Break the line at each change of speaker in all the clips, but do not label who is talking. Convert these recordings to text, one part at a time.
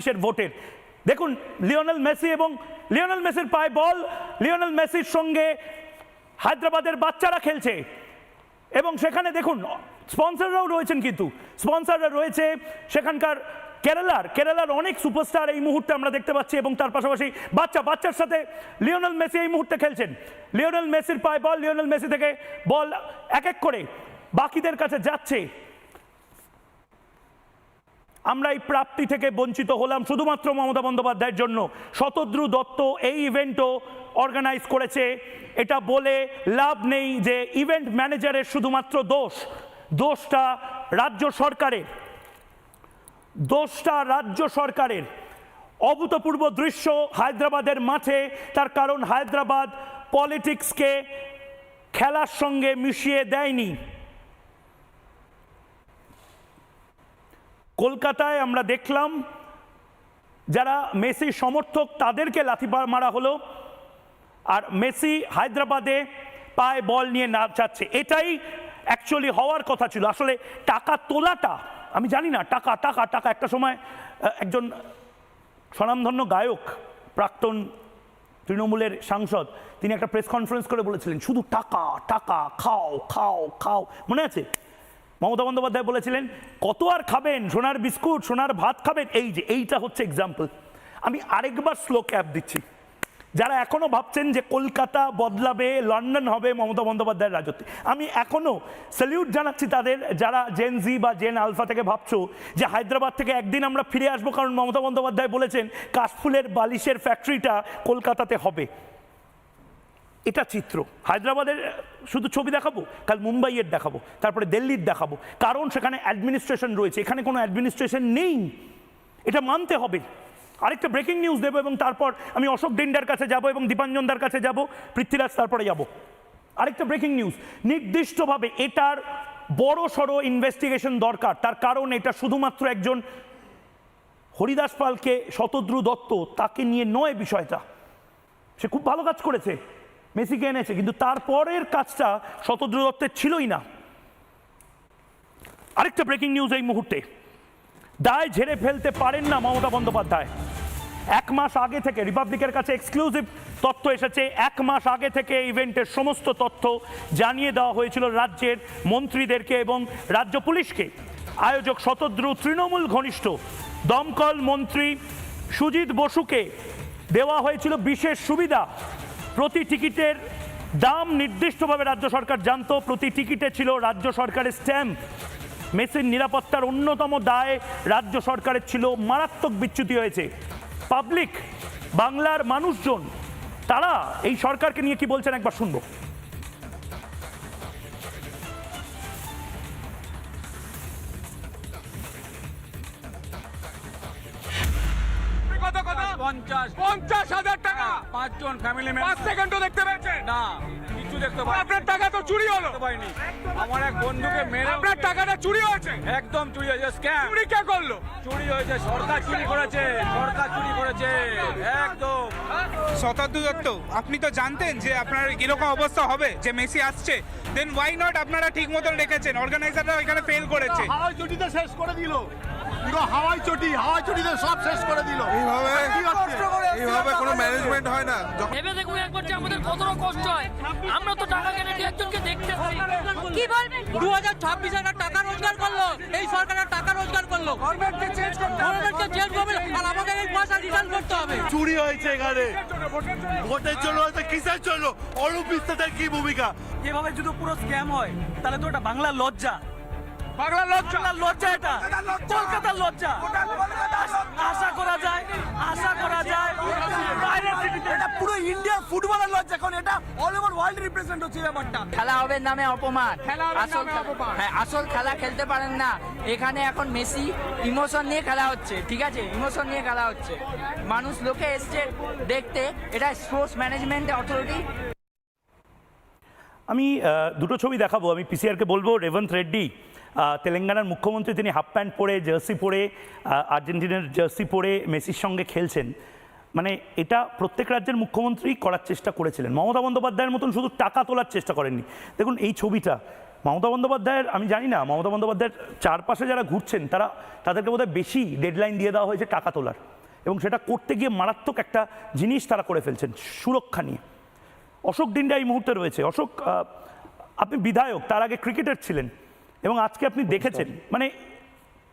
কিসের ভোটের। দেখুন, লিওনেল মেসি এবং লিওনেল মেসির পায়ে বল, লিওনেল মেসির সঙ্গে হায়দ্রাবাদের বাচ্চারা খেলছে। এবং সেখানে দেখুন, স্পন্সররাও রয়েছেন কিন্তু। স্পন্সররা রয়েছে সেখানকার কেরালার। কেরালার অনেক সুপারস্টার এই মুহূর্তে আমরা দেখতে পাচ্ছি এবং তার পাশাপাশি বাচ্চা, বাচ্চার সাথে লিওনেল মেসি এই মুহূর্তে খেলছেন। লিওনেল মেসির পায়ে বল, লিওনেল মেসি থেকে বল এক এক করে বাকিদের কাছে যাচ্ছে। আমরা এই প্রাপ্তি থেকে বঞ্চিত হলাম শুধুমাত্র মমতা বন্দ্যোপাধ্যায়ের জন্য। শতদ্রু দত্ত এই ইভেন্টও অর্গানাইজ করেছে। এটা বলে লাভ নেই যে ইভেন্ট ম্যানেজারের শুধুমাত্র দোষ। দোষটা রাজ্য সরকারের। দোষটা রাজ্য সরকারের। অভূতপূর্ব দৃশ্য হায়দ্রাবাদের মাঠে। তার কারণ হায়দ্রাবাদ পলিটিক্সকে খেলার সঙ্গে মিশিয়ে দেয়নি। কলকাতায় আমরা দেখলাম যারা মেসি সমর্থক তাদেরকে লাথি মারা হলো। আর মেসি হায়দ্রাবাদে পায়ে বল নিয়ে নাচাচ্ছে এটাই অ্যাকচুয়ালি হওয়ার কথা ছিল। আসলে টাকা তোলাটা, আমি জানি না, টাকা টাকা টাকা একটা সময় একজন স্বনামধন্য গায়ক, প্রাক্তন তৃণমূলের সাংসদ, তিনি একটা প্রেস কনফারেন্স করে বলেছিলেন, শুধু টাকা টাকা, খাও খাও খাও। মনে আছে? মমতা বন্দ্যোপাধ্যায় বলেছিলেন, কত আর খাবেন? সোনার বিস্কুট, সোনার ভাত খাবেন? এই যে, এইটা হচ্ছে এক্সাম্পল আমি আরেকবার স্লো ক্যাপ দিচ্ছি। যারা এখনও ভাবছেন যে কলকাতা বদলাবে, লন্ডন হবে মমতা বন্দ্যোপাধ্যায়ের রাজত্বে, আমি এখনও স্যালিউট জানাচ্ছি তাদের, যারা জেন জি বা জেন আলফা থেকে ভাবছ যে হায়দ্রাবাদ থেকে একদিন আমরা ফিরে আসব, কারণ মমতা বন্দ্যোপাধ্যায় বলেছেন, কাশফুলের বালিশের ফ্যাক্টরিটা কলকাতাতে হবে। এটা চিত্র। হায়দ্রাবাদের শুধু ছবি দেখাবো, কাল মুম্বাইয়ের দেখাবো, তারপরে দিল্লির দেখাবো। কারণ সেখানে অ্যাডমিনিস্ট্রেশন রয়েছে, এখানে কোনো অ্যাডমিনিস্ট্রেশন নেই। এটা মানতে হবে। আরেকটা ব্রেকিং নিউজ দেবো এবং তারপর আমি অশোক ডিন্ডার কাছে যাব এবং দীপাঞ্জনদার কাছে যাব, পৃথ্বীরাজ তারপরে যাব। আরেকটা ব্রেকিং নিউজ নির্দিষ্টভাবে এটার বড় সড়ো ইনভেস্টিগেশন দরকার। তার কারণ এটা শুধুমাত্র একজন হরিদাস পালকে শতদ্রু দত্ত, তাকে নিয়ে নয় বিষয়টা। সে খুব ভালো কাজ করেছে। মেসিকে এনেছে, কিন্তু তারপরের কাজটা শতদ্র দত্তের ছিলই না। আরেকটা ব্রেকিং নিউজ এই মুহূর্তে। দায় ঝেড়ে ফেলতে পারেন না মমতা বন্দ্যোপাধ্যায়। এক মাস আগে থেকে রিপাবলিকের কাছে এক্সক্লুসিভ তথ্য এসেছে, এক মাস আগে থেকে ইভেন্টের সমস্ত তথ্য জানিয়ে দেওয়া হয়েছিল রাজ্যের মন্ত্রীদেরকে এবং রাজ্য পুলিশকে। আয়োজক শতদ্রু তৃণমূল ঘনিষ্ঠ দমকল মন্ত্রী সুজিত বসুকে দেওয়া হয়েছিল বিশেষ সুবিধা। প্রতি টিকিটের দাম নির্দিষ্টভাবে রাজ্য সরকার জানতো। প্রতি টিকিটে ছিল রাজ্য সরকারের স্ট্যাম্প। মেসির নিরাপত্তার অন্যতম দায় রাজ্য সরকারের ছিল মারাত্মক বিচ্যুতি হয়েছে। পাবলিক বাংলার মানুষজন তারা এই সরকারকে নিয়ে কি বলছেন একবার শুনব।
পঞ্চাশ
হাজার টাকা।
পাঁচজন ফ্যামিলি
পাঁচ সেকেন্ডও দেখতে পেয়েছেন
না কিছু দেখতে পাই
আপনার টাকা তো চুরি হলো।
পাইনি। আমার এক বন্ধুকে মেরে
আপনার টাকাটা চুরি হয়েছে?
একদম চুরি হয়েছে স্ক্যাম
চুরি কে করল?
চুরি হয়েছে সরকার চুরি করেছে সরকার চুরি করেছে একদম।
শতাব্দী দত্ত আপনি তো জানতেন যে আপনার এরকম অবস্থা হবে যে মেসি আসছে। দেন ওয়াই নট আপনারা ঠিক মতন রেখেছেন? অর্গানাইজাররা এখানে ফেল করেছে।
হাওয়াই চটিতে শেষ করে দিল। পুরো হাওয়াই চটি হাওয়াই চটিতে সব শেষ করে দিল।
এইভাবে কোনো ম্যানেজমেন্ট হয় না।
ভেবে দেখুন একবার যে আমাদের কতটা কষ্ট হয়। আমরা তো টাকা কেটে দিয়ে একজনকে দেখতে
কি বলবেন? দু হাজার ছাব্বিশ হাজার টাকা রোজগার করল। এই সরকারের টাকা রোজগার করল। গভর্নমেন্টকে চেঞ্জ করতে গভর্নমেন্টকে চেঞ্জ করবে। আর আমাদের এই পয়সা রিটার্ন করতে হবে।
চুরি হয়েছে এখানে। ভোটের জন্য হয়েছে কিসের জন্য? অরূপ বিশ্বাসের কি ভূমিকা?
এভাবে যদি পুরো স্ক্যাম হয় তাহলে তো এটা বাংলার লজ্জা।
বাংলা লজ্জা।
লজ্জা এটা। কলকাতার লজ্জা। আশা করা যায় আশা করা যায়। এটা পুরো ইন্ডিয়ার ফুটবলের লজ্জা কারণ এটা অল ওভার ওয়ার্ল্ড রিপ্রেজেন্ট হচ্ছে ব্যাপারটা।
খেলা হবে নামে অপমান। আসল হ্যাঁ আসল খেলা খেলতে পারেন না। এখানে এখন মেসি ইমোশন নিয়ে খেলা হচ্ছে ঠিক আছে? ইমোশন নিয়ে খেলা হচ্ছে। মানুষ লোকে এসছে দেখতে এটা স্পোর্টস ম্যানেজমেন্ট অথরিটি
আমি দুটো ছবি দেখাবো। আমি পিসিআরকে বলব রেবন্ত রেড্ডি তেলেঙ্গানার মুখ্যমন্ত্রী তিনি হাফ প্যান্ট পরে, জার্সি পরে আর্জেন্টিনার জার্সি পরে মেসির সঙ্গে খেলছেন। মানে এটা প্রত্যেক রাজ্যের মুখ্যমন্ত্রী করার চেষ্টা করেছিলেন। মমতা বন্দ্যোপাধ্যায়ের মতন শুধু টাকা তোলার চেষ্টা করেননি। দেখুন, এই ছবিটা, মমতা বন্দ্যোপাধ্যায়ের, আমি জানি না, মমতা বন্দ্যোপাধ্যায়ের চারপাশে যারা ঘুরছেন, তারা, তাদেরকে বোধহয় বেশি ডেডলাইন দিয়ে দেওয়া হয়েছে টাকা তোলার। এবং সেটা করতে গিয়ে মারাত্মক একটা জিনিস তারা করে ফেলছেন, সুরক্ষা নিয়ে। অশোক ডিন্ডা এই মুহূর্তে রয়েছে। অশোক আপনি বিধায়ক, তার আগে ক্রিকেটার ছিলেন। এবং আজকে আপনি দেখেছেন মানে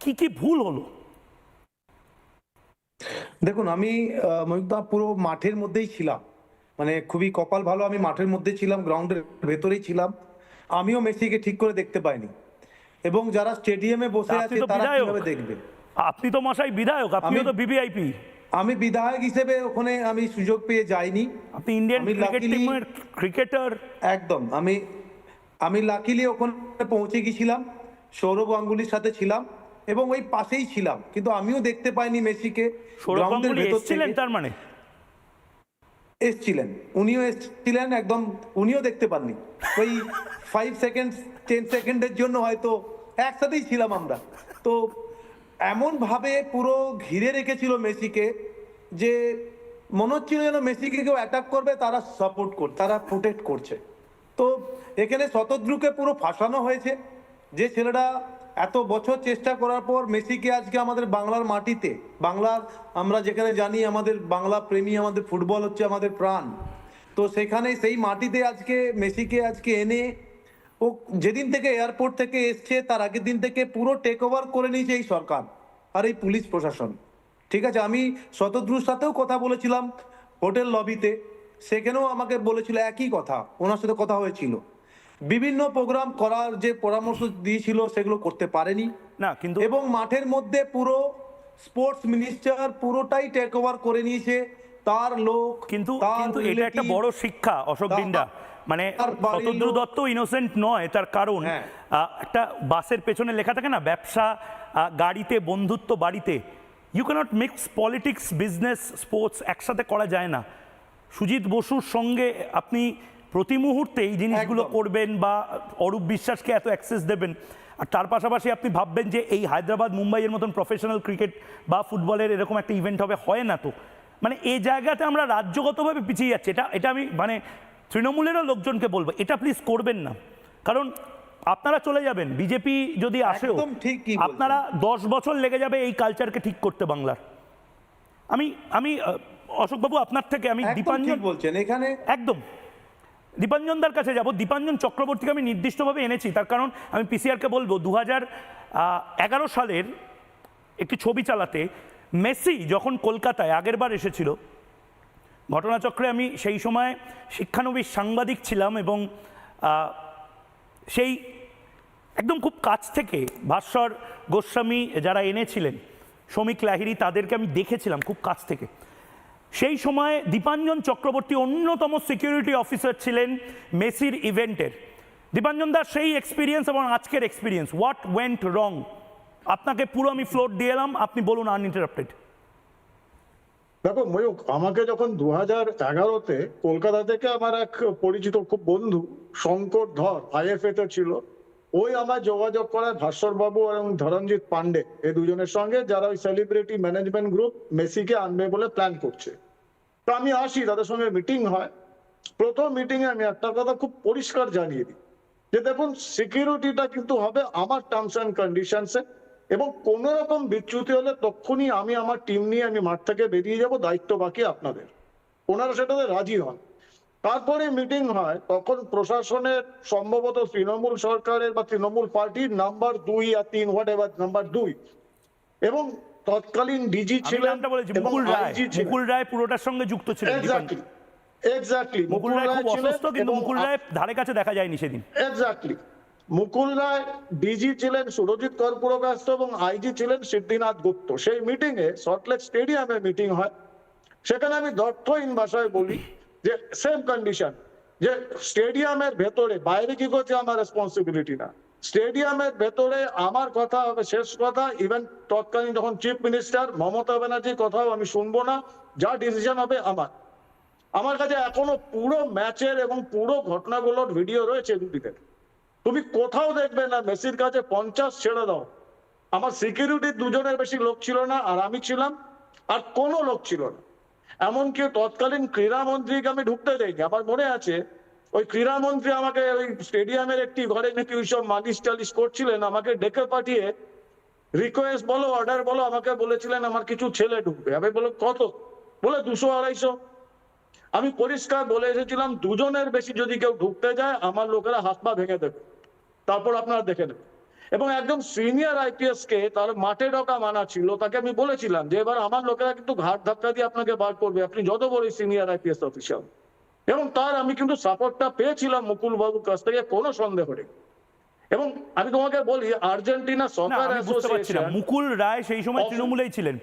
কি কি ভুল হলো?
দেখুন আমি ময়ূকদা পুরো মাঠের মধ্যেই ছিলাম। মানে খুবই কপাল ভালো আমি মাঠের মধ্যে ছিলাম গ্রাউন্ডের ভেতরেই ছিলাম। আমিও মেসিকে ঠিক করে দেখতে পাইনি। এবং যারা স্টেডিয়ামে বসে আছে তারা কীভাবে দেখবে?
আপনি তো মশাই বিধায়ক আপনিও তো বিবিআইপি
আমি বিধায়ক হিসেবে ওখানে আমি সুযোগ পেয়ে যাইনি।
আপনি ইন্ডিয়ান ক্রিকেট টিমের ক্রিকেটার
একদম আমি আমি লাকিলি ওখানে পৌঁছে গেছিলাম সৌরভ গাঙ্গুলির সাথে ছিলাম এবং ওই পাশেই ছিলাম কিন্তু আমিও দেখতে পাইনি মেসিকে। গ্রাউন্ডের ভেতর
এসেছিলেন তার মানে?
এসছিলেন উনিও এসছিলেন একদম উনিও দেখতে পাননি। ওই ফাইভ সেকেন্ড টেন সেকেন্ডের জন্য হয়তো একসাথেই ছিলাম আমরা। তো এমন ভাবে পুরো ঘিরে রেখেছিল মেসিকে যে মনে হচ্ছিল যেন মেসিকে কেউ অ্যাটাক করবে তারা সাপোর্ট কর তারা প্রোটেক্ট করছে। তো এখানে শতদ্রুকে পুরো ফাঁসানো হয়েছে। যে ছেলেটা এত বছর চেষ্টা করার পর মেসিকে আজকে আমাদের বাংলার মাটিতে, বাংলার আমরা যেখানে জানি আমাদের বাংলা প্রেমী, আমাদের ফুটবল হচ্ছে আমাদের প্রাণ। তো সেখানে সেই মাটিতে আজকে মেসিকে আজকে এনে, ও যেদিন থেকে এয়ারপোর্ট থেকে এসছে, তার আগের দিন থেকে পুরো টেক ওভার করে নিয়েছে এই সরকার আর এই পুলিশ প্রশাসন। ঠিক আছে, আমি শতদ্রুর সাথেও কথা বলেছিলাম হোটেল লবিতে। সেখানেও আমাকে বলেছিল একই কথা, ওনার সাথে কথা হয়েছিল। বিভিন্ন প্রোগ্রাম করার যে পরামর্শ দিয়েছিল সেগুলো করতে পারেনি।
না কিন্তু
এবং মাঠের মধ্যে পুরো স্পোর্টস মিনিস্টার পুরোটাই টেক ওভার করে নিয়েছে। তার লোক
কিন্তু কিন্তু এটা একটা বড় শিক্ষা অশোক ডিন্ডা মানে শতদ্রু দত্ত ইনোসেন্ট নয় তার কারণ
হ্যাঁ।
একটা বাসের পেছনে লেখা থাকে না ব্যবসা গাড়িতে বন্ধুত্ব বাড়িতে। You cannot mix politics business sports একসাথে করা যায় না। সুজিত বসুর সঙ্গে আপনি প্রতি মুহূর্তে এই জিনিসগুলো করবেন বা অরূপ বিশ্বাসকে এত অ্যাক্সেস দেবেন। আর তার পাশাপাশি আপনি ভাববেন যে এই হায়দ্রাবাদ মুম্বাইয়ের মতন প্রফেশনাল ক্রিকেট বা ফুটবলের এরকম একটা ইভেন্ট হবে হয় না তো? মানে এই জায়গাতে আমরা রাজ্যগতভাবে পিছিয়ে যাচ্ছি। এটা এটা আমি মানে তৃণমূলেরও লোকজনকে বলব এটা প্লিজ করবেন না। কারণ আপনারা চলে যাবেন বিজেপি যদি আসেও আপনারা দশ বছর লেগে যাবে এই কালচারকে ঠিক করতে বাংলার। আমি আমি অশোকবাবু আপনার থেকে আমি দীপাঞ্জন
বলছেন। এখানে
একদম। দীপাঞ্জনদার কাছে যাব। দীপাঞ্জন চক্রবর্তীকে আমি নির্দিষ্টভাবে এনেছি। তার কারণ আমি পিসিআরকে বলব দু হাজার এগারো সালের একটি ছবি চালাতে মেসি যখন কলকাতায় আগেরবার এসেছিল, ঘটনাচক্রে আমি সেই সময় শিক্ষানবিশ সাংবাদিক ছিলাম এবং সেই একদম খুব কাছ থেকে ভাস্বর গোস্বামী যারা এনেছিলেন, শ্রমিক লাহিরি তাদেরকে আমি দেখেছিলাম খুব কাছ থেকে। সেই সময় দীপাঞ্জন চক্রবর্তী অন্যতম সিকিউরিটি অফিসার ছিলেন মেসির ইভেন্টের। দীপাঞ্জন দাস সেই এক্সপিরিয়েন্স এবং আজকের এক্সপিরিয়েন্স হোয়াট ওয়েন্ট রং আপনাকে পুরো আমি ফ্লোর দিয়ে এলাম, আপনি বলুন আনইন্টারাপ্টেড
দেখো ময়ূক আমাকে যখন দু হাজার এগারোতে কলকাতা থেকে আমার এক পরিচিত খুব বন্ধু, শঙ্কর ধর আইএফএ তে ছিল ওই আমার যোগাযোগ করায় ভাস্বর বাবু এবং ধরনজিৎ পান্ডে এই দুজনের সঙ্গে যারা ওই সেলিব্রিটি ম্যানেজমেন্ট গ্রুপ মেসিকে আনবে বলে প্ল্যান করছে। তো আমি আসি, তাদের সঙ্গে মিটিং হয়। প্রথম মিটিং এ আমি একটা কথা খুব পরিষ্কার জানিয়ে দিই, যে দেখুন সিকিউরিটিটা কিন্তু হবে আমার টার্মস অ্যান্ড কন্ডিশনসে এবং কোন রকম বিচ্যুতি হলে তখনই আমি, আমার টিম নিয়ে আমি মাঠ থেকে বেরিয়ে যাব, দায়িত্ব বাকি আপনাদের। ওনারা সেটাতে রাজি হন। তারপরে মিটিং হয় তখন প্রশাসনের সম্ভবত তৃণমূল সরকারের বা তৃণমূল পার্টির নাম্বার দুই আর তিন হোয়াট এভার নাম্বার দুই। এবং তৎকালীন ডিজি ছিলেন
মুকুল রায়।
ছিলেন।
মুকুল রায় পুরোটার সঙ্গে যুক্ত ছিলেন
এক্স্যাক্টলি এক্স্যাক্টলি
মুকুল রায় খুব অসুস্থ কিন্তু মুকুল রায় ধারে কাছে দেখা যায়নি সেদিন।
এক্স্যাক্টলি মুকুল রায় ডিজি ছিলেন সুরজিৎ কর্পূরকাস্ত এবং আইজি ছিলেন সিদ্ধিনাথ গুপ্ত। সেই মিটিং এ সল্টলেক স্টেডিয়ামে মিটিং হয়। সেখানে আমি দর্থহীন ভাষায় বলি যে সেম কন্ডিশন যে স্টেডিয়ামের ভেতরে, বাইরে কি করছে আমার রেসপন্সিবিলিটি না। স্টেডিয়ামের ভেতরে আমার কথা হবে, শেষ কথা ইভেন তৎকালীন যখন চিফ মিনিস্টার মমতা ব্যানার্জির কথাও আমি শুনব না, যা ডিসিশন হবে আমার। আমার কাছে এখনও পুরো ম্যাচের এবং পুরো ঘটনাগুলোর ভিডিও রয়েছে দুদিকে তুমি কোথাও দেখবে না, মেসির কাছে পঞ্চাশ ছেড়ে দাও। আমার সিকিউরিটি দুজনের বেশি লোক ছিল না, আর আমি ছিলাম, আর কোনো লোক ছিল না। এমনকি তৎকালীন ক্রীড়া মন্ত্রীকে আমি ঢুকতে দেইনি। আমার মনে আছে, ওই ক্রীড়ামন্ত্রী আমাকে ওই স্টেডিয়ামের একটি ঘরে নাকি ওইসব মালিশ টালিশ করছিলেন, আমাকে ডেকে পাঠিয়ে রিকোয়েস্ট বলো অর্ডার বলো, আমাকে বলেছিলেন আমার কিছু ছেলে ঢুকবে। আমি বলো কত? বলে, দুশো আড়াইশো। আমি পরিষ্কার বলে এসেছিলাম, দুজনের বেশি যদি কেউ ঢুকতে যায়, আমার লোকেরা হাত পা ভেঙে দেবে। তারপর আপনারা দেখে নেবেন। এবং একদম সিনিয়র আইপিএস কে তার মাঠে ঢোকা মানা ছিল তাকে আমি বলেছিলাম যে এবার আমার লোকেরা কিন্তু ঘাট ধাক্কা দিয়ে আপনাকে বার করবে। আপনি যত বড় সিনিয়র আইপিএস অফিসার এবং তার আমি কিন্তু সাপোর্টটা পেয়েছিলাম মুকুল বাবুর কাছ থেকে কোনো সন্দেহ নেই। এবং আমি তোমাকে বলি আর্জেন্টিনা সকার অ্যাসোসিয়েশন
মুকুল রায় সেই সময় তৃণমূলেই ছিলেন।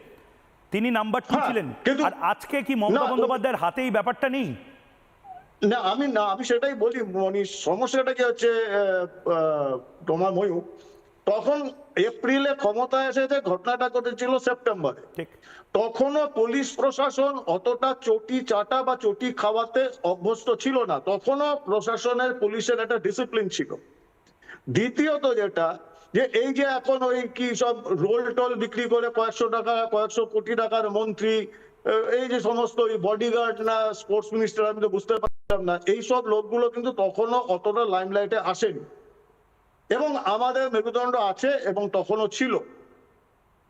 তিনি নাম্বার টু
হ্যাঁ,
ছিলেন।
কিন্তু-
আর আজকে কি মমতা বন্দ্যোপাধ্যায়ের হাতে এই ব্যাপারটা নেই?
না আমি না আমি সেটাই বলি মনীষ। সমস্যাটা কি হচ্ছে তোমার ময়ূর। তখন এপ্রিলে ক্ষমতায় এসেছে ঘটনাটা ঘটেছিল সেপ্টেম্বরে। তখনও পুলিশ প্রশাসন অতটা চটি চাটা বা চটি খাওয়াতে অভ্যস্ত ছিল না। তখনও প্রশাসনের পুলিশের একটা ডিসিপ্লিন ছিল। দ্বিতীয়ত যেটা যে এই যে এখন ওই কি সব রোল টোল বিক্রি করে কয়েকশো টাকা কয়েকশো কোটি টাকার মন্ত্রী এই যে সমস্ত ওই বডিগার্ড না স্পোর্টস মিনিস্টার আমি তো বুঝতে পারলাম না এইসব লোকগুলো কিন্তু তখনও অতটা লাইমলাইটে আসেনি। এবং আমাদের মেরুদণ্ড আছে এবং তখনও ছিল।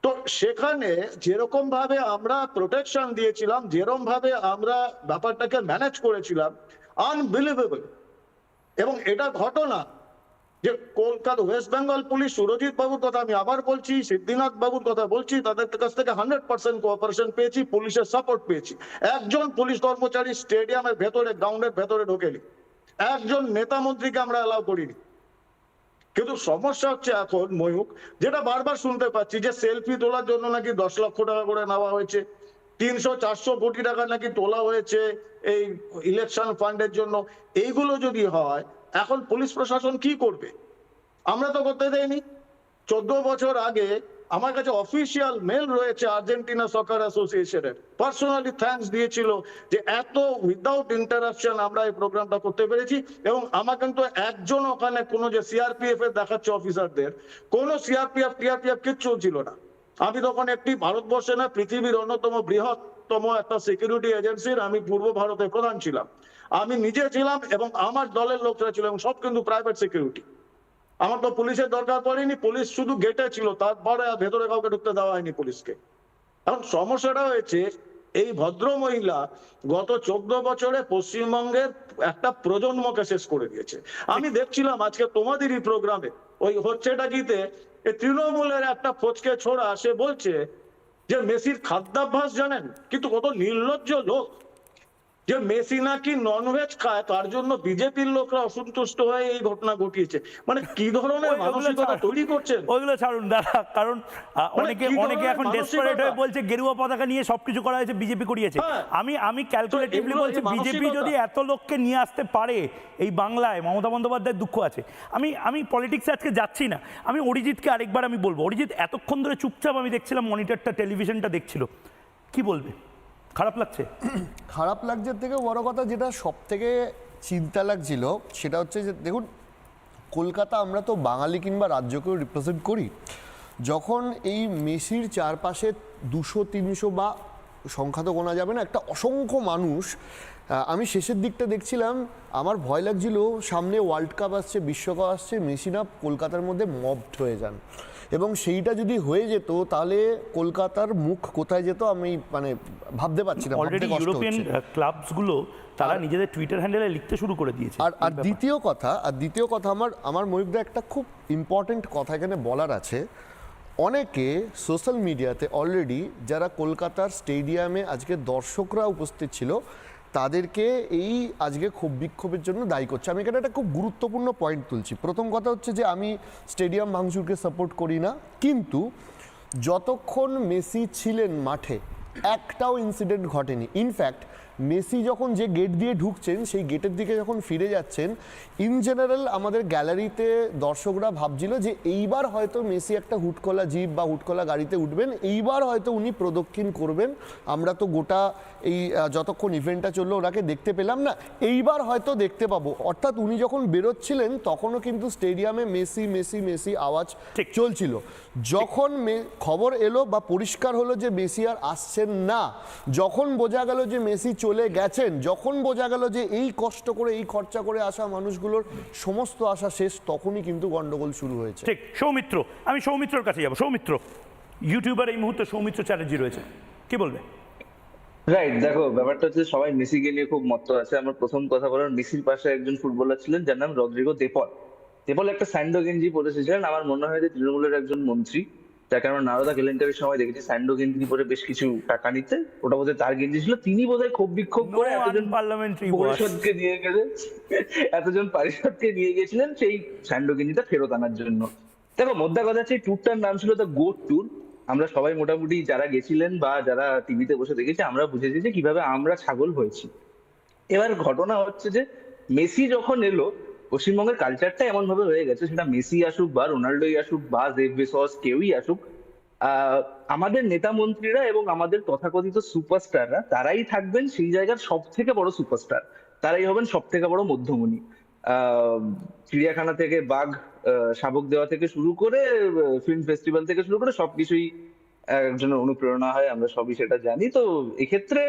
তো সেখানে যেরকম ভাবে আমরা প্রোটেকশন দিয়েছিলাম, যেরকম ভাবে আমরা ব্যাপারটাকে ম্যানেজ করেছিলাম আনবিলিভেবল এবং এটা ঘটনা যে Kolkata West Bengal police Surajit বাবুর কথা আমি আবার বলছি, সিদ্ধিনাথ বাবুর কথা বলছি, তাদের কাছ থেকে হান্ড্রেড পার্সেন্ট কোঅপারেশন পেয়েছি, পুলিশের সাপোর্ট পেয়েছি। একজন পুলিশ কর্মচারী স্টেডিয়ামের ভেতরে গ্রাউন্ডের ভেতরে ঢোকেনি। একজন নেতা মন্ত্রীকে আমরা অ্যালাউ করিনি। কিন্তু সমস্যা হচ্ছে এখন ময়ূক যেটা বারবার শুনতে পাচ্ছি যে সেলফি তোলার জন্য নাকি দশ লক্ষ টাকা করে নেওয়া হয়েছে, তিনশো, চারশো কোটি টাকা নাকি তোলা হয়েছে এই ইলেকশন ফান্ডের জন্য। এইগুলো যদি হয়, এখন পুলিশ প্রশাসন কি করবে? আমরা তো করতে দেয়নি চোদ্দ বছর আগে আমার কাছে অফিসিয়াল মেল রয়েছে আর্জেন্টিনা সকার অ্যাসোসিয়েশনের। পার্সোনালি থ্যাঙ্কস দিয়েছিল যে এত উইদাউট ইন্টারাপশন আমরা এই প্রোগ্রামটা করতে পেরেছি এবং আমার কিন্তু একজন ওখানে কোনো যে সিআরপিএফ এর দেখাচ্ছে অফিসারদের, কোনো সিআরপিএফ টিআরপিএফ কিচ্ছু ছিল না। আমি তখন একটি ভারতবর্ষে না, পৃথিবীর অন্যতম বৃহত্তম একটা সিকিউরিটি এজেন্সির আমি পূর্ব ভারতের প্রধান ছিলাম। আমি নিজে ছিলাম এবং আমার দলের লোকরা ছিল এবং সব কিন্তু প্রাইভেট সিকিউরিটি আমার তো পুলিশের দরকার পড়েনি, পুলিশ শুধু গেটে ছিল, তারপরে ভেতরে কাউকে ঢুকতে দেওয়া হয়নি পুলিশকে। এখন সমস্যাটা হয়েছে, এই ভদ্র মহিলা গত চোদ্দ বছরে পশ্চিমবঙ্গের একটা প্রজন্মকে শেষ করে দিয়েছে। আমি দেখছিলাম আজকে তোমাদেরই প্রোগ্রামে, ওই হচ্ছেটা এই তৃণমূলের একটা ফচকে ছোড়া, সে বলছে যে, মেসির খাদ্যাভ্যাস জানেন, কিন্তু কত নির্লজ্জ লোক। যে মেসি নাকি ননভেজ খায় তার জন্য বিজেপির লোকরা অসন্তুষ্ট হয়ে এই ঘটনা ঘটিয়েছে। মানে কি ধরনের মানসিকতা তৈরি করছেন?
ওইগুলো ছাড়ুন দাদা কারণ
মানে
অনেকে অনেকে এখন ডেসপারেট হয়ে বলছে গেরুয়া পতাকা নিয়ে সবকিছু করা হয়েছে বিজেপি করিয়েছে।
হ্যাঁ।
আমি আমি ক্যালকুলেটিভলি বলছি বিজেপি যদি এত লোককে নিয়ে আসতে পারে এই বাংলায় মমতা বন্দ্যোপাধ্যায়ের দুঃখ আছে। আমি আমি পলিটিক্সে আজকে যাচ্ছি না। আমি অরিজিৎকে আরেকবার আমি বলব। অরিজিৎ এতক্ষণ ধরে চুপচাপ আমি দেখছিলাম মনিটরটা টেলিভিশনটা দেখছিল। কি বলবে? খারাপ লাগছে?
খারাপ লাগছে থেকে বড় কথা যেটা সব থেকে চিন্তা লাগছিল সেটা হচ্ছে যে, দেখুন, কলকাতা আমরা তো বাঙালি কিংবা রাজ্যকেও রিপ্রেজেন্ট করি। যখন এই মেসির চারপাশে দুশো, তিনশো বা সংখ্যা তো গোনা যাবে না, একটা অসংখ্য মানুষ আমি শেষের দিকটা দেখছিলাম, আমার ভয় লাগছিল, সামনে ওয়ার্ল্ড কাপ আসছে, বিশ্বকাপ আসছে, মেসি না কলকাতার মধ্যে মবড হয়ে যান। এবং সেইটা যদি হয়ে যেত তাহলে কলকাতার মুখ কোথায় যেত আমি মানে ভাবতে পারছি না
অলরেডি ইউরোপিয়ান ক্লাবসগুলো তারা নিজেদের টুইটার হ্যান্ডেলে লিখতে শুরু করে দিয়েছে।
আর আর দ্বিতীয় কথা আর দ্বিতীয় কথা আমার আমার ময়ূরদা একটা খুব ইম্পর্টেন্ট কথা এখানে বলার আছে। অনেকে সোশ্যাল মিডিয়াতে অলরেডি যারা কলকাতার স্টেডিয়ামে আজকে দর্শকরা উপস্থিত ছিল তাদেরকে এই আজকে ক্ষোভ বিক্ষোভের জন্য দায়ী করছে। আমি এখানে একটা খুব গুরুত্বপূর্ণ পয়েন্ট তুলছি। প্রথম কথা হচ্ছে যে আমি স্টেডিয়াম ভাঙচুরকে সাপোর্ট করি না। কিন্তু যতক্ষণ মেসি ছিলেন মাঠে, একটাও ইনসিডেন্ট ঘটেনি। ইনফ্যাক্ট মেসি যখন যে গেট দিয়ে ঢুকছেন সেই গেটের দিকে যখন ফিরে যাচ্ছেন ইন জেনারেল আমাদের গ্যালারিতে দর্শকরা ভাবছিল যে এইবার হয়তো মেসি একটা হুটকলা জিপ বা হুটকলা গাড়িতে উঠবেন এইবার হয়তো উনি প্রদক্ষিণ করবেন। আমরা তো গোটা এই যতক্ষণ ইভেন্টটা চলল ওনাকে দেখতে পেলাম না এইবার হয়তো দেখতে পাবো। অর্থাৎ উনি যখন বেরোচ্ছিলেন তখনও কিন্তু স্টেডিয়ামে মেসি মেসি মেসি আওয়াজ। চলছিল। যখন মে- খবর এলো বা পরিষ্কার হলো যে মেসি আর আসছেন না যখন বোঝা গেল যে মেসি চলে গেছেন যখন বোঝা গেল যে এই কষ্ট করে এই খরচা করে আসা মানুষগুলোর সমস্ত আশা শেষ তখনই কিন্তু গন্ডগোল শুরু হয়েছে।
ঠিক সৌমিত্র আমি সৌমিত্রর কাছে যাব। সৌমিত্র ইউটিউবার এই মুহূর্তে সৌমিত্র চ্যাটার্জি রয়েছে। কি বলবে?
রাইট দেখো ব্যাপারটা হচ্ছে সবাই মেসিকে নিয়ে খুব মত্ত আছে। আমার প্রথম কথা বলার মেসির পাশে একজন ফুটবলার ছিলেন যার নাম Rodrigo De Paul. De Paul একটা স্যান্ডো গেঞ্জি পরে এসেছিলেন। আমার মনে হয় যে তৃণমূলের একজন মন্ত্রী। যাকে আমরা নারদা কেলেঙ্কারির সময় দেখেছি স্যান্ডো গেঞ্জি পরে বেশ কিছু টাকা নিতে ওটা বোধহয় তার গেঞ্জি ছিল। তিনি বোধহয় ক্ষোভ বিক্ষোভ করে এতজন
পার্লামেন্টারি
পরিষদকে নিয়ে গেলে এতজন পারিষদকে নিয়ে গেছিলেন সেই স্যান্ডো গেঞ্জিটা ফেরত আনার জন্য। দেখো মোদ্দা কথা হচ্ছে ট্যুরটার নাম ছিল দ্য গোট ট্যুর আমরা সবাই মোটামুটি যারা গেছিলেন বা যারা টিভিতে বসে দেখেছি আমরা বুঝেছি যে কীভাবে আমরা ছাগল হয়েছি। এবার ঘটনা হচ্ছে যে মেসি যখন এলো পশ্চিমবঙ্গের কালচারটা এমন ভাবে হয়ে গেছে, সেটা মেসি আসুক বা রোনাল্ডোই আসুক বা জেফ বেসস, কেউই আসুক আমাদের নেতা মন্ত্রীরা এবং আমাদের তথাকথিত সুপারস্টাররা তারাই থাকবেন সেই জায়গার সব থেকে বড় সুপারস্টার তারাই হবেন সব থেকে বড় মধ্যমণি। চিড়িয়াখানা থেকে বাঘ শাবক দেওয়া থেকে শুরু করে ফিল্ম ফেস্টিভ্যাল থেকে শুরু করে সবকিছুই একজনের অনুপ্রেরণা হয়, আমরা সবই সেটা জানি। তো এক্ষেত্রে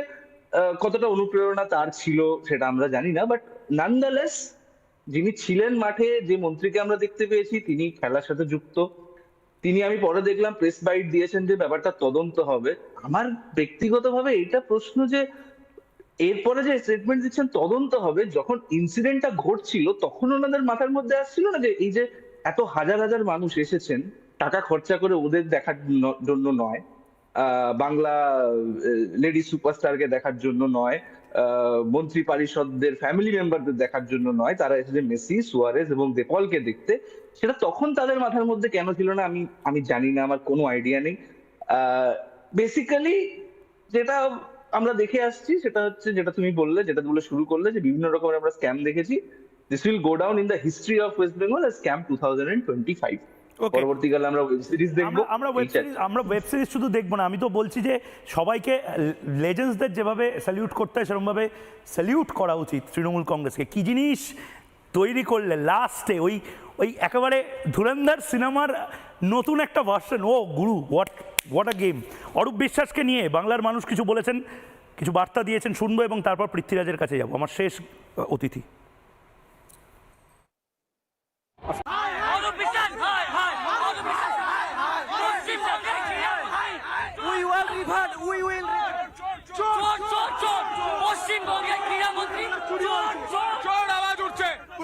কতটা অনুপ্রেরণা তার ছিল সেটা আমরা জানি না বাট নানদালেস যিনি ছিলেন মাঠে, যে মন্ত্রীকে আমরা দেখতে পেয়েছি, তিনি খেলার সাথে যুক্ত। তিনি আমি পরে দেখলাম প্রেস বাইট দিয়েছেন যে ব্যাপারটা তদন্ত হবে। আমার ব্যক্তিগতভাবে এটা প্রশ্ন যে, এরপরে যে স্টেটমেন্ট দিচ্ছেন, তদন্ত হবে, যখন ইনসিডেন্টটা ঘটছিল, তখন ওনাদের মাথার মধ্যে আসছিল না যে, এই যে এত হাজার হাজার মানুষ এসেছেন, টাকা খরচা করে ওদের দেখার জন্য নয়। বাংলা লেডি সুপারস্টারকে দেখার জন্য নয়। মন্ত্রী পরিষদদের ফ্যামিলি মেম্বারদের দেখার জন্য নয়, তারা এসেছে মেসি, সুয়ারেজ এবং দেপলকে দেখতে, সেটা তখন তাদের মাথার মধ্যে কেন ছিল না, আমি আমি জানি না, আমার কোনো আইডিয়া নেই বেসিক্যালি যেটা আমরা দেখে আসছি, সেটা হচ্ছে যেটা তুমি বললে, যেটা বলে শুরু করলে, যে বিভিন্ন রকমের আমরা স্ক্যাম দেখেছি this will go down in the history of West Bengal scam two thousand twenty five. পরবর্তীকালে আমরা ওয়েব সিরিজ দেখব
আমরা ওয়েব সিরিজ আমরা ওয়েব সিরিজ শুধু দেখব না। আমি তো বলছি যে সবাইকে লেজেন্ডসদের যেভাবে স্যালিউট করতে হয় সেরকমভাবে স্যালিউট করা উচিত তৃণমূল কংগ্রেসকে। কি জিনিস তৈরি করলে লাস্টে ওই ওই একেবারে ধুরন্ধর সিনেমার নতুন একটা ভার্সন ও গুরু what what a game Arup বিশ্বাসকে নিয়ে বাংলার মানুষ কিছু বলেছেন কিছু বার্তা দিয়েছেন শুনব এবং তারপর পৃথ্বীরাজের কাছে যাব। আমার শেষ অতিথি।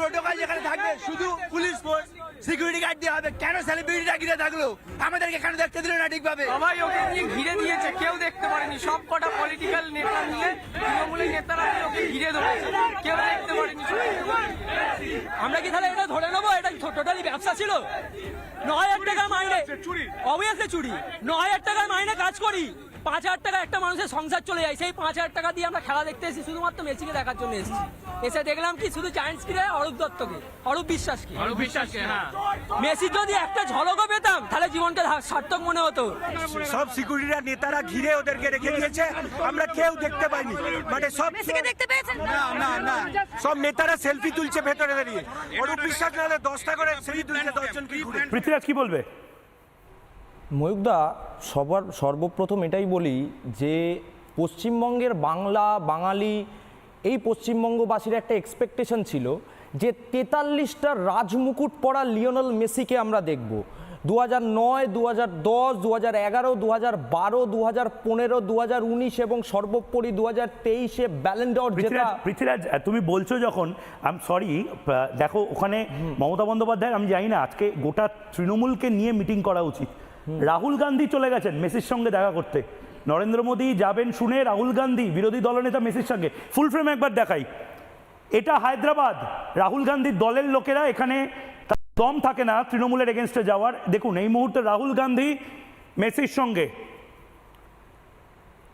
প্রোটোকল যেখানে থাকবে। শুধু পুলিশ ফোর্স সিকিউরিটি গার্ড দিয়ে হবে। কেন সেলিব্রিটিটা ঘিরে থাকল? আমাদেরকে কেন দেখতে দিল না ঠিকভাবে।
সবাই ওকে নিয়ে ঘিরে দিয়েছে কেউ দেখতে পারেনি। সব কটা পলিটিক্যাল নেতা মিলে তৃণমূলের নেতারা ওকে ঘিরে ধরেছে। কেউ দেখতে পারেনি
আমরা কি তাহলে এটা ধরে নেব? এটা টোটালি ব্যবসা ছিল। ন হাজার টাকা মাইনে।
চুরি।
অবভিয়াসলি চুরি। ন হাজার টাকার মাইনে কাজ করি। পাঁচ হাজার টাকা একটা মানুষের সংসার চলে যায়। সেই পাঁচ হাজার টাকা দিয়ে আমরা খেলা দেখতে এসেছি। শুধুমাত্র মেসিকে দেখার জন্য এসেছি। এসে দেখলাম কি শুধু জায়েন্টস কিরে অরূপ দত্তকে অরূপ বিশ্বাসকে।
অরূপ বিশ্বাসকে হ্যাঁ।
মেসির যদি একটা ঝলকও পেতাম তাহলে জীবনটা সার্থক মনে হতো।
সব সিকিউরিটিরা নেতারা ঘিরে ওদেরকে রেখে দিয়েছে। আমরা কেউ দেখতে পাইনি। মানে সব মেসিকে
দেখতে পেয়েছেন?
না না না। সব নেতারা সেলফি তুলছে ভেতরে দাঁড়িয়ে। অরূপ বিশ্বাস নাহলে দশটা করে সেলফি তুলছে দশজনকে ঘুরে?
পৃথ্বীরাজ কি বলবে?
ময়ূকদা সবার সর্বপ্রথম এটাই বলি যে পশ্চিমবঙ্গের বাংলা বাঙালি এই পশ্চিমবঙ্গবাসীর একটা এক্সপেকটেশন ছিল যে তেতাল্লিশটা রাজমুকুট পরা লিওনেল মেসিকে আমরা দেখব। দু হাজার নয় দু হাজার দশ দু হাজার এগারো দু হাজার বারো দু হাজার পনেরো দু হাজার উনিশ এবং সর্বোপরি দু হাজার তেইশে ব্যালেন্ডর জেতা
পৃথ্বীরাজ পৃথ্বীরাজ তুমি বলছো যখন আম সরি দেখো ওখানে মমতা বন্দ্যোপাধ্যায় আমি জানি না আজকে গোটা তৃণমূলকে নিয়ে মিটিং করা উচিত। রাহুল গান্ধী চলে গেছেন মেসির সঙ্গে দেখা করতে। নরেন্দ্র মোদী যাবেন শুনে রাহুল গান্ধী বিরোধী দলনেতা মেসির সঙ্গে। ফুল ফ্রেম একবার দেখাই। এটা হায়দ্রাবাদ। রাহুল গান্ধীর দলের লোকেরা এখানে দম থাকে না তৃণমূলের এগেনস্টে যাওয়ার। দেখুন এই মুহূর্তে রাহুল গান্ধী মেসির সঙ্গে।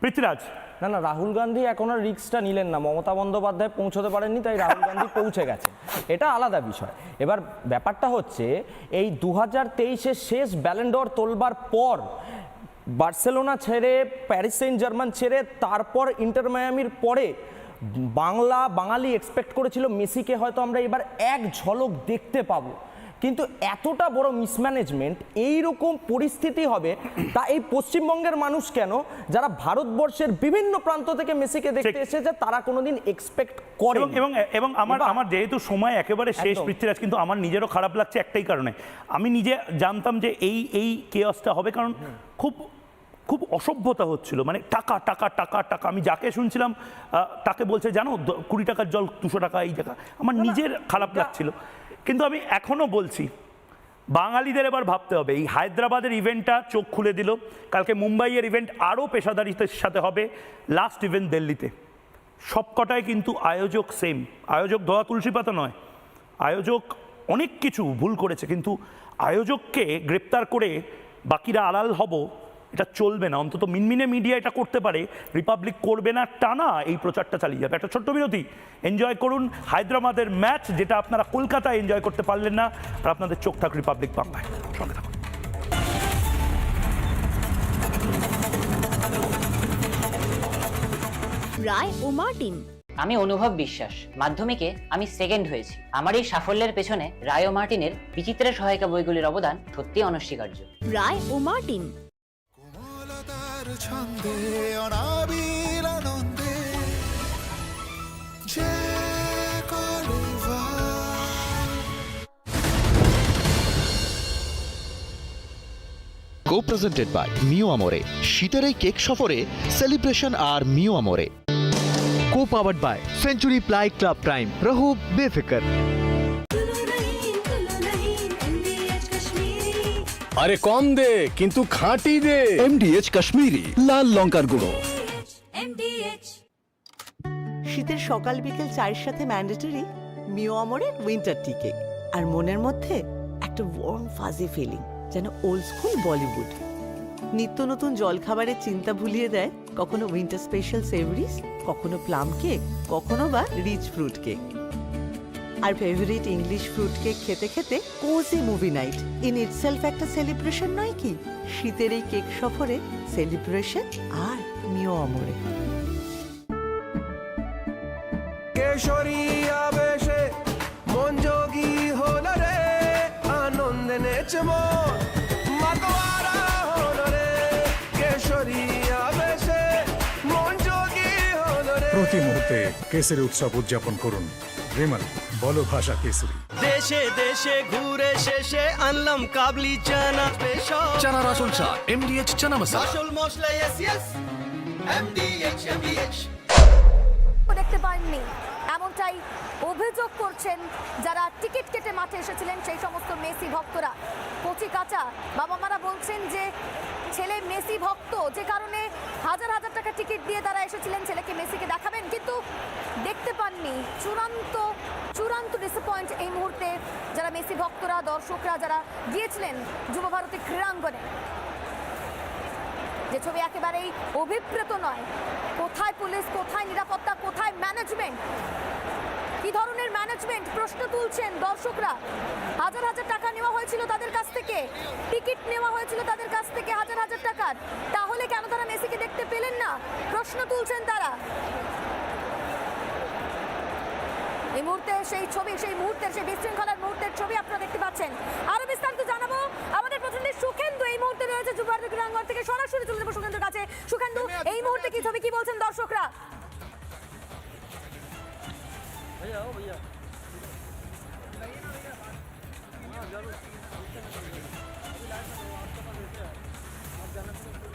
পৃথ্বীরাজ।
না না রাহুল গান্ধী এখন আর রিক্সটা নিলেন না। মমতা বন্দ্যোপাধ্যায় পৌঁছতে পারেননি তাই রাহুল গান্ধী পৌঁছে গেছে। এটা আলাদা বিষয়। এবার ব্যাপারটা হচ্ছে এই দু হাজার তেইশের শেষ ব্যালেন্ডর তোলবার পর বার্সেলোনা ছেড়ে প্যারিস সেন্ট জার্মান ছেড়ে তারপর ইন্টার মায়ামির পরে বাংলা বাঙালি এক্সপেক্ট করেছিল মেসিকে হয়তো আমরা এবার এক ঝলক দেখতে পাবো। কিন্তু এতটা বড় মিসম্যানেজমেন্ট এইরকম পরিস্থিতি হবে তা এই পশ্চিমবঙ্গের মানুষ কেন? যারা ভারতবর্ষের বিভিন্ন প্রান্ত থেকে মেসিকে দেখতে এসেছে তারা কোনোদিন এক্সপেক্ট করে
এবং এবং আমার আমার যেহেতু সময় একেবারে শেষ। পৃথ্বীরাজ কিন্তু আমার নিজেরও খারাপ লাগছে একটাই কারণে। আমি নিজে জানতাম যে এই এই কেয়াসটা হবে কারণ খুব খুব অসভ্যতা হচ্ছিল। মানে টাকা টাকা টাকা টাকা। আমি যাকে শুনছিলাম তাকে বলছে জানো কুড়ি টাকার জল দুশো টাকা এই টাকা। আমার নিজের খারাপ লাগছিল। কিন্তু আমি এখনও বলছি বাঙালিদের এবার ভাবতে হবে। এই হায়দ্রাবাদের ইভেন্টটা চোখ খুলে দিল। কালকে মুম্বাইয়ের ইভেন্ট আরও পেশাদারিত্বের সাথে হবে। লাস্ট ইভেন্ট দিল্লিতে। সবকটায় কিন্তু আয়োজক সেম আয়োজক ধোয়া তুলসী পাতা নয়। আয়োজক অনেক কিছু ভুল করেছে। কিন্তু আয়োজককে গ্রেপ্তার করে বাকিরা আড়াল হব এটা চলবে না। অন্তত মিনমিনে মিডিয়া এটা করতে পারে। রিপাবলিক করবে না টানা এই প্রচারটা চালিয়ে যাবে। একটা ছোট্ট বিরতি। এনজয় করুন হায়দ্রাবাদের ম্যাচ যেটা আপনারা কলকাতায় এনজয় করতে পারলেন না। আর আপনাদের চোখ থাক রিপাবলিক বাংলায়। সঙ্গে থাকুন।
রায় ও মার্টিন।
আমি অনুভব বিশ্বাস। মাধ্যমিকে আমি সেকেন্ড হয়েছি। আমার এই সাফল্যের পেছনে রায় ও মার্টিনের বিচিত্রা সহায়িকা বইগুলির অবদান সত্যি অনস্বীকার্য।
রায় ও মার্টিন।
ছন্দে, অনাবিল আনন্দে। যে
কো প্রেজেন্টেড বাই মিও আমরে শীতের এই কেক সফরে celebration R Mio Amore co powered by Century Ply Club Prime রহু বেফিকর।
আরে কম দে কিন্তু খাঁটি দে।
এমডিএচ কাশ্মীরি লাল লঙ্কার গুঁড়ো।
শীতের সকাল বিকেল চায়ের সাথে ম্যান্ডেটরি মিও আমরের উইন্টার টি কেক আর মনের মধ্যে একটা ওয়ার্ম ফাজি ফিলিং যেন ওল্ড স্কুল বলিউড নিত্য নতুন জলখাবারের চিন্তা ভুলিয়ে দেয় কখনো উইন্টার স্পেশাল সেভারিজ কখনো প্লাম কেক কখনো বা রিচ ফ্রুট কেক আর ফেভারিট ইংলিশ ফ্রুট কেক খেতে খেতে cosy movie night in itself একটা সেলিব্রেশন নয় কি? শীতের এই কেক সফরে সেলিব্রেশন আর মিও আমরে
কেশরী আবেশে মন যোগী হল রে আনন্দে নেচে মাতোয়ারা হল রে। কেশরী আবেশে মন যোগী হল রে।
প্রতি মুহূর্তে কেসের উৎসব উদযাপন করুন। বিমল বলো ভাষা কেসরি
দেশে দেশে ঘুরে শেষে আনলাম কাবলি চানা স্পেশাল
চানা রাসুল চা এমডিএইচ চানা মশলা।
আসল মশলা ইয়েস ইয়েস এমডিএইচ এমডিএইচ
দেখতে পাইনি এমনটাই অভিযোগ করছেন যারা টিকিট কেটে মাঠে এসেছিলেন সেই সমস্ত মেসি ভক্তরা। কচি কাঁচা বাবা মারা বলছেন যে, ছেলে মেসি ভক্ত, যে কারণে হাজার হাজার টাকা টিকিট দিয়ে তারা এসেছিলেন, ছেলেকে মেসিকে দেখাবেন। কিন্তু দেখতে পাননি। চূড়ান্ত চূড়ান্ত ডিসঅ্যাপয়েন্ট এই মুহূর্তে যারা মেসি ভক্তরা, দর্শকরা যারা গিয়েছিলেন যুবভারতী ক্রীড়াঙ্গনে। যে ছবি একেবারেই অভিপ্রেত নয়। কোথায় পুলিশ, কোথায় নিরাপত্তা, কোথায় ম্যানেজমেন্ট কি ধরনের ম্যানেজমেন্ট প্রশ্ন তুলছেন দর্শকরা। হাজার হাজার টাকা নেওয়া হয়েছিল তাদের কাছ থেকে। টিকিট নেওয়া হয়েছিল তাদের কাছ থেকে হাজার হাজার টাকার। তাহলে কেন তারা মেসিকে দেখতে পেলেন না? প্রশ্ন তুলছেন তারা। এই মুহূর্তে সেই ছবি সেই মুহূর্তের সেই বিশৃঙ্খলার মুহূর্তের ছবি আপনারা দেখতে পাচ্ছেন। আরও বিস্তারিত জানাব। আমাদের প্রতিনিধি সুখেন্দু এই মুহূর্তে রয়েছে যুবভারতী ক্রীড়াঙ্গন থেকে। সরাসরি চলে যাব সুখেন্দুর কাছে। সুখেন্দু এই মুহূর্তে কি ছবি কি বলছেন দর্শকরা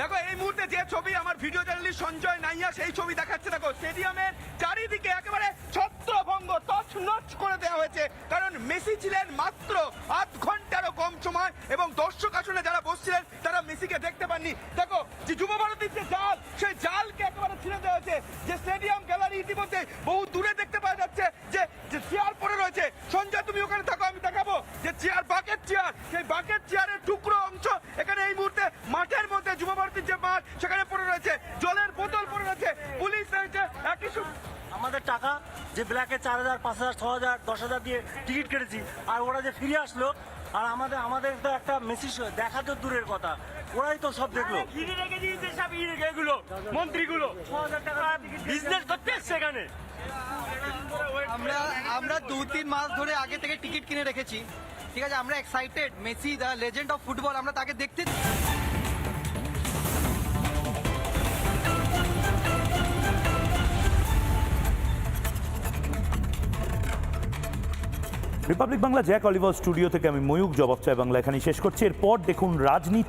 দেখো, এই মুহূর্তে যে ছবি আমার ভিডিও জার্নালিস্ট সঞ্জয় নাইয়া সেই ছবি দেখাচ্ছে, দেখো স্টেডিয়ামের চারিদিকে একেবারে ছত্রভঙ্গ তছনছ করে দেওয়া হয়েছে। কারণ মেসি ছিলেন মাত্র আধ ঘন্টারও কম সময় এবং দর্শক আসনে যারা বসছিলেন, তারা মেসিকে দেখতে পাননি। দেখো, যে যুব ভারতীর যে জাল, সেই জালকে একেবারে ছিঁড়ে দেওয়া হয়েছে। যে স্টেডিয়াম গ্যালারি ইতিমধ্যে বহু দূরে দেখতে পাওয়া যাচ্ছে যে যে চেয়ার পড়ে রয়েছে সঞ্জয় তুমি ওখানে থাকো আমি দেখাবো যে চেয়ার বাকেট চেয়ার সেই বাকেট চেয়ারের টুকরো অংশ এখানে এই মুহূর্তে মাঠের মধ্যে যুব ভারতীর যে মাঠ সেখানে পড়ে রয়েছে জলের বোতল পড়ে রয়েছে পুলিশ রয়েছে একই সঙ্গে
আমাদের টাকা যে ব্ল্যাকে চার হাজার পাঁচ হাজার ছ হাজার দশ হাজার দিয়ে টিকিট কেটেছি। আর ওরা যে ফিরে আসলো আর আমাদের আমাদের তো একটা মেসেজ দেখা তো দূরের কথা। ওরাই তো সব দেখল। ফিরে রেখে দিয়েছে সব এগুলো মন্ত্রীগুলো। ছ হাজার টাকা বিজনেস করতে এসছে এখানে। আমরা আমরা দু তিন মাস ধরে আগে থেকে টিকিট কিনে রেখেছি।
ঠিক আছে আমরা excited Messi the legend of football আমরা তাকে দেখতে
Republic Bangla Jack Oliver studio থেকে আমি ময়ূক জবাব চাই বাংলা এখানে শেষ করছি। এরপর দেখুন রাজনীতি